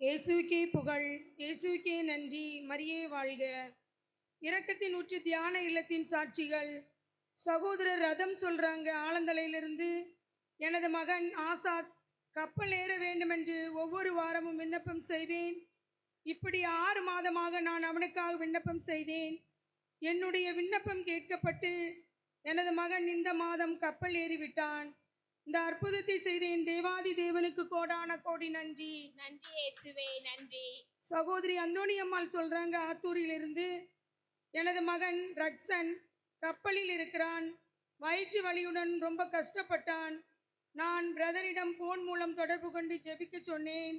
இயேசுக்கே புகழ் இயேசுக்கே நன்றி மரியே வாழ்க. இரக்கத்தின் உச்சி தியான இல்லத்தின் சாட்சிகள். சகோதரர் ரதம் சொல்கிறாங்க ஆலந்தலையிலிருந்து எனது மகன் ஆசாத் கப்பல் ஏற வேண்டுமென்று ஒவ்வொரு வாரமும் விண்ணப்பம் செய்வேன். இப்படி ஆறு மாதமாக நான் அவனுக்காக விண்ணப்பம் செய்தேன். என்னுடைய விண்ணப்பம் கேட்கப்பட்டு எனது மகன் இந்த மாதம் கப்பல் ஏறிவிட்டான். இந்த அற்புதத்தை செய்த என் தேவாதி தேவனுக்கு கோடான கோடி நன்றி. நன்றி இயேசுவே நன்றி. சகோதரி அந்தோணி அம்மாள் சொல்றாங்க ஆத்தூரிலிருந்து எனது மகன் ரக்சன் கப்பலில் இருக்கிறான். வயிற்று வலியுடன் ரொம்ப கஷ்டப்பட்டான். நான் பிரதரிடம் போன் மூலம் தொடர்பு கொண்டு ஜெபிக்க சொன்னேன்.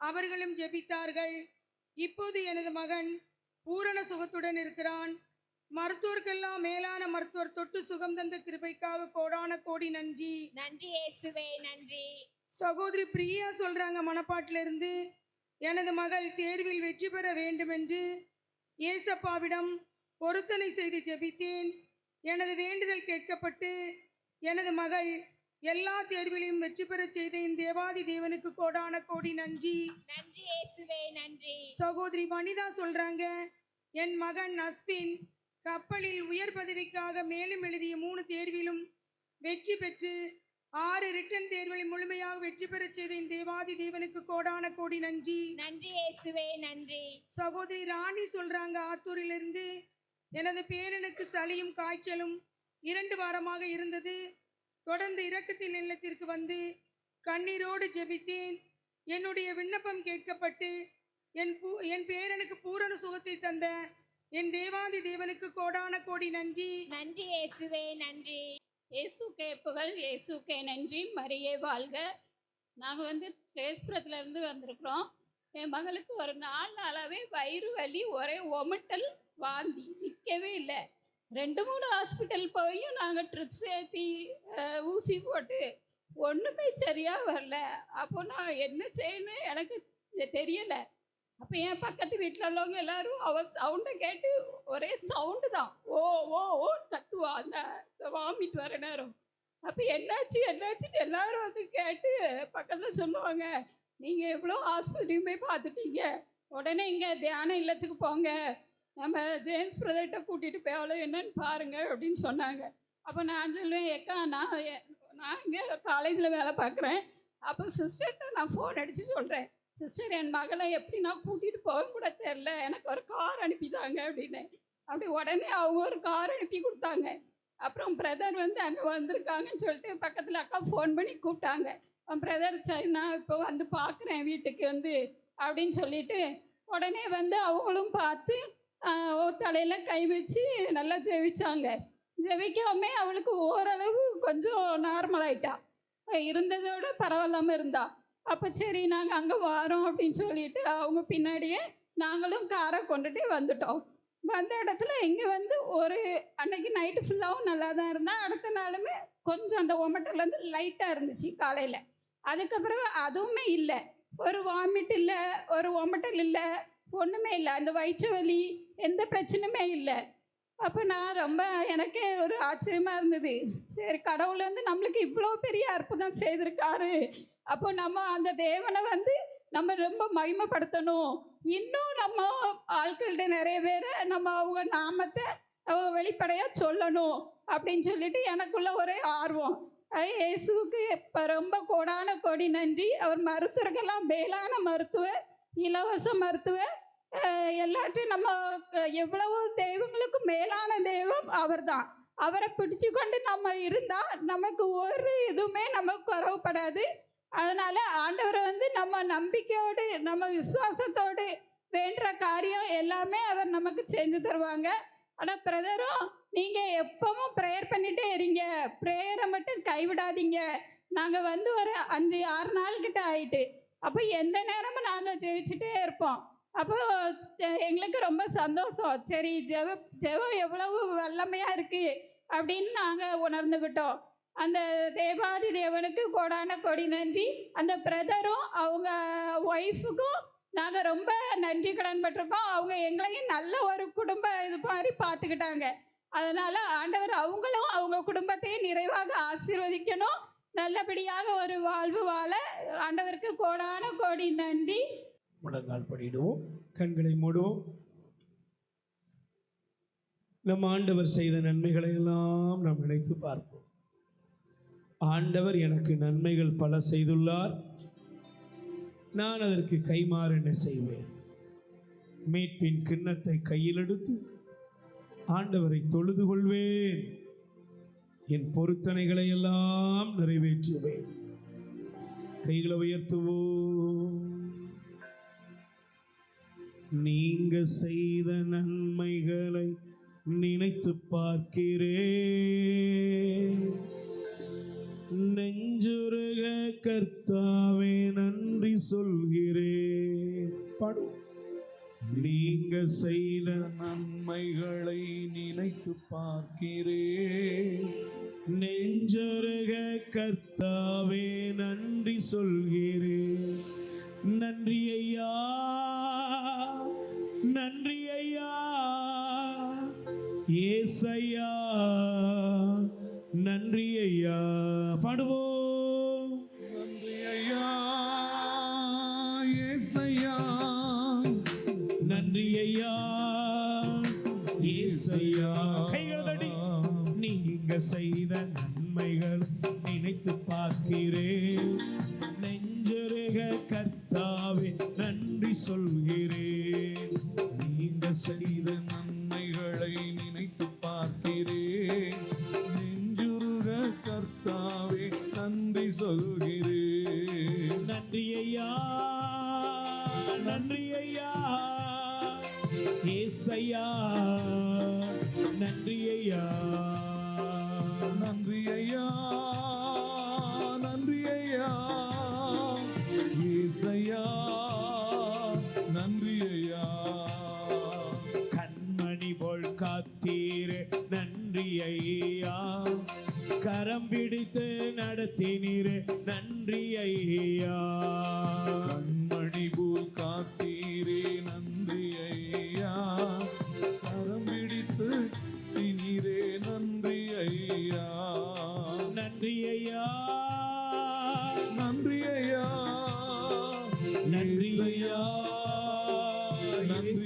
அவர்களும் ஜெபித்தார்கள். இப்போது எனது மகன் பூரண சுகத்துடன் இருக்கிறான். மருத்துவர்க்கெல்லாம் மேலான மருத்துவர் தொட்டு சுகம் தந்த கிருபைக்காக கோடான கோடி நன்றி. நன்றி இயேசுவே நன்றி. சகோதரி பிரியா சொல்றாங்க மணப்பாட்டில இருந்து எனது மகள் தேர்வில் வெற்றி பெற வேண்டுமென்று ஏசப்பாவிடம் பொருத்தனை செய்து ஜெபித்தேன். எனது வேண்டுதல் கேட்கப்பட்டு எனது மகள் எல்லா தேர்விலையும் வெற்றி பெறச் செய்த இந்த தேவாதி தேவனுக்கு கோடான கோடி நன்றி. நன்றி இயேசுவே நன்றி. சகோதரி வனிதா சொல்றாங்க என் மகன் அஸ்வின் கப்பலில் உயர் பதவிக்காக மேலும் எழுதிய மூணு தேர்விலும் வெற்றி பெற்று ஆறு ரிட்டன் தேர்வுகளில் முழுமையாக வெற்றி பெறச் செய்த இந்த தேவாதி தேவனுக்கு கோடான கோடி நன்றி. நன்றி இயேசுவே நன்றி. சகோதரி ராணி சொல்றாங்க ஆத்தூரிலிருந்து எனது பேரனுக்கு சளியும் காய்ச்சலும் இரண்டு வாரமாக இருந்தது. தொடர்ந்து இரக்கத்தின் இல்லத்திற்கு வந்து கண்ணீரோடு ஜெபித்தேன். என்னுடைய விண்ணப்பம் கேட்கப்பட்டு என் பூ என் பேரனுக்கு பூரண சுகத்தை தந்த என் தேவாதி தேவனுக்கு கோடான கோடி நன்றி. நன்றி இயேசுவே நன்றி. இயேசுக்கே புகழ் இயேசுக்கே நன்றி. மரியே வாழ்க. நாங்கள் வந்து தேஸ்புரத்துலேருந்து வந்திருக்கிறோம். என் மகளுக்கு ஒரு நாலு நாளாகவே வயிறு வலி ஒரே ஒமட்டல் வாந்தி. நிற்கவே இல்லை. ரெண்டு மூணு ஹாஸ்பிட்டல் போயும் நாங்கள் ட்ரிப்ஸ் ஏற்றி ஊசி போட்டு ஒன்றுமே சரியாக வரல. அப்போ நான் என்ன செய்யணும் எனக்கு தெரியலை. அப்போ என் பக்கத்து வீட்டில் உள்ளவங்க எல்லாரும் அவ சவுண்டை கேட்டு ஒரே சவுண்டு தான். ஓ ஓ ஓ தத்துவா அந்த வாமிட் வர நேரம். அப்போ என்னாச்சு என்னாச்சுன்னு எல்லாரும் வந்து கேட்டு பக்கத்தில் சொல்லுவாங்க. நீங்கள் எவ்வளோ ஹாஸ்பிட்டலையும் போய் பார்த்துட்டீங்க. உடனே இங்கே தியான இல்லத்துக்கு போங்க. நம்ம ஜேம்ஸ் பிரதர்கிட்ட கூட்டிகிட்டு போய் அவ்வளோ என்னன்னு பாருங்க அப்படின்னு சொன்னாங்க. அப்போ நான் சொல்லுவேன் ஏக்கா நான் நான் இங்கே காலேஜில் வேலை பார்க்குறேன். அப்போ சிஸ்டர்கிட்ட நான் ஃபோன் அடித்து சொல்கிறேன் சிஸ்டர் என் மகளை எப்படி நான் கூட்டிகிட்டு போக கூட தெரில எனக்கு ஒரு கார் அனுப்பிதாங்க அப்படின்னு. அப்படி உடனே அவங்க ஒரு கார் அனுப்பி கொடுத்தாங்க. அப்புறம் பிரதர் வந்து அங்கே வந்திருக்காங்கன்னு சொல்லிட்டு பக்கத்தில் அக்கா ஃபோன் பண்ணி கூப்பிட்டாங்க. பிரதர் சரி நான் இப்போ வந்து பார்க்குறேன் வீட்டுக்கு வந்து அப்படின்னு சொல்லிட்டு உடனே வந்து அவங்களும் பார்த்து தலையில் கை வச்சு நல்லா ஜெபிச்சாங்க. ஜெபிக்காமே அவளுக்கு ஓரளவு கொஞ்சம் நார்மல் ஆயிட்டா. இருந்ததோட பரவாயில்லாமல் இருந்தாள் அப்போ சரி நாங்கள் அங்கே வரோம் அப்படின்னு சொல்லிட்டு அவங்க பின்னாடியே நாங்களும் காரை கொண்டுகிட்டே வந்துட்டோம். வந்த இடத்துல இங்கே வந்து ஒரு அன்னைக்கு நைட்டு ஃபுல்லாகவும் நல்லா தான் இருந்தால் அடுத்த நாளுமே கொஞ்சம் அந்த ஒமட்டல் வந்து லைட்டாக இருந்துச்சு காலையில். அதுக்கப்புறம் அதுவுமே இல்லை. ஒரு வாமிட் இல்லை ஒரு ஒமட்டல் இல்லை ஒன்றுமே இல்லை. அந்த வயிற்று வலி எந்த பிரச்சனையுமே இல்லை. அப்போ நான் ரொம்ப எனக்கே ஒரு ஆச்சரியமாக இருந்தது. சரி கடவுள் வந்து நம்மளுக்கு இவ்வளோ பெரிய அற்புதம் செய்திருக்காரு. அப்போ நம்ம அந்த தேவனை வந்து நம்ம ரொம்ப மகிமைப்படுத்தணும். இன்னும் நம்ம ஆட்கள்கிட்ட நிறைய பேரை நம்ம அவங்க நாமத்தை அவங்க வெளிப்படையாக சொல்லணும் அப்படின்னு சொல்லிட்டு எனக்குள்ள ஒரே ஆர்வம். இயேசுக்கு இயேசுவுக்கு இப்போ ரொம்ப கோடான கோடி நன்றி. அவர் மருத்துவர்களெல்லாம் மேலான மருத்துவர் இலவச மருத்துவர் எல்லாத்தையும் நம்ம எவ்வளவு தெய்வங்களுக்கும் மேலான தெய்வம் அவர்தான். அவரை பிடிச்சு கொண்டு நம்ம இருந்தால் நமக்கு ஒரு இதுவுமே நமக்கு குறவுப்படாது அதனால் ஆண்டவரை வந்து நம்ம நம்பிக்கையோடு நம்ம விசுவாசத்தோடு வேண்டுற காரியம் எல்லாமே அவர் நமக்கு செஞ்சு தருவாங்க. ஆனால் பிரதரும் நீங்கள் எப்பவும் ப்ரேயர் பண்ணிகிட்டே இருங்க. ப்ரேயரை மட்டும் கைவிடாதீங்க. நாங்கள் வந்து ஒரு அஞ்சு ஆறு நாள் கிட்ட ஆயிட்டு. அப்போ எந்த நேரமும் நாங்கள் ஜெயிச்சுட்டே இருப்போம். அப்போ எங்களுக்கு ரொம்ப சந்தோஷம். சரி ஜெவ ஜெபம் எவ்வளவு வல்லமையாக இருக்குது அப்படின்னு நாங்கள் உணர்ந்துக்கிட்டோம் அந்த தேவாதி தேவனுக்கு கோடான கொடி நன்றி. அந்த பிரதரும் அவங்க ஒய்ஃபுக்கும் நாங்கள் ரொம்ப நன்றி கடன் பட்டிருக்கோம் அவங்க எங்களையும் நல்ல ஒரு குடும்ப இது மாதிரி பார்த்துக்கிட்டாங்க. அதனால் ஆண்டவர் அவங்களும் அவங்க குடும்பத்தையும் நிறைவாக ஆசீர்வதிக்கணும். நல்லபடியாக ஒரு வாழ்வு வாழ ஆண்டவருக்கு கோடான கோடி நன்றி. முழங்கால் படிடுவோம் கண்களை மூடுவோம். நம் ஆண்டவர் செய்த நன்மைகளை எல்லாம் நாம் நினைத்து பார்ப்போம். ஆண்டவர் எனக்கு நன்மைகள் பல செய்துள்ளார். நான் அதற்கு கைமாறு என்ன செய்வேன்? மீட்பின் கிண்ணத்தை கையில் எடுத்து ஆண்டவரை தொழுது கொள்வேன். என் பொருத்தனைகளை எல்லாம் நிறைவேற்றுவேன். கைகளை உயர்த்துவோம். நீங்க செய்த நன்மைகளை நினைத்து பார்க்கிறேன். நெஞ்சுருக கர்த்தாவே நன்றி சொல்கிறேன். பாடும் நீங்க செய்த நன்மைகளை நினைத்து பார்க்கிறேன். நெஞ்சருக கர்த்தாவே நன்றி சொல்கிறேன். நன்றி ஐயா நன்றி ஐயா. ஏசையா நன்றி ஐயா. செய்த நன்மைகள் நினைத்து பார்க்கிறேன். நெஞ்சருக கர்த்தாவே நன்றி சொல்கிறேன். நீங்க செய்த நன்மைகளை நினைத்து பார்க்கிறேன். நெஞ்சுருக கர்த்தாவே நன்றி சொல்கிறேன். நன்றி ஐயா நன்றி ஐயா. ஏசையா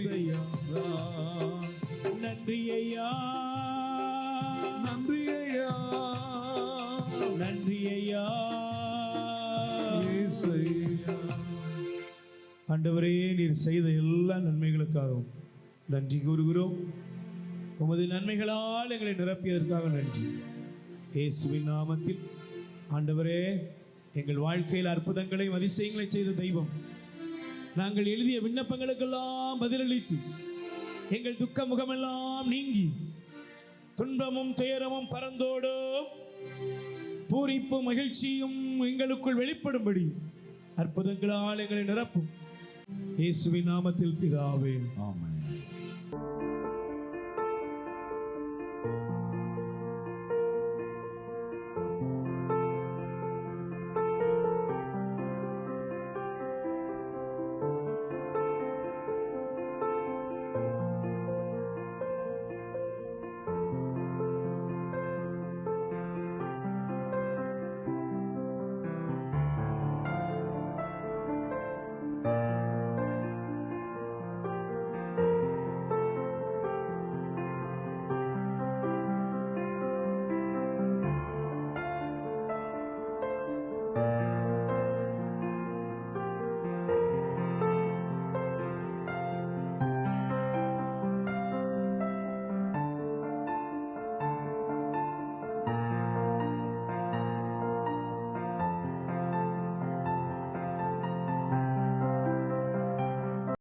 நன்றி ஏசையா. நன்றி ஐயா நன்றி ஐயா நன்றி ஐயா ஆண்டவரே நீர் செய்த எல்லா நன்மைகளுக்காகவும் நன்றி கூறுகிறோம். உமது நன்மைகளால் எங்களை நிரப்பியதற்காக நன்றி. இயேசுவின் நாமத்தில் ஆண்டவரே எங்கள் வாழ்க்கையில் அற்புதங்களையும் அதிசயங்களை செய்த தெய்வம் நாங்கள் எழுதிய விண்ணப்பங்களுக்கெல்லாம் பதிலளித்து எங்கள் துக்க முகமெல்லாம் நீங்கி துன்பமும் துயரமும் பறந்தோடும் பூரிப்பும் மகிழ்ச்சியும் எங்களுக்குள் வெளிப்படும்படி அற்புதங்களால் எங்களை நிரப்பும். இயேசுவின் நாமத்தில் பிதாவே. ஆமாம்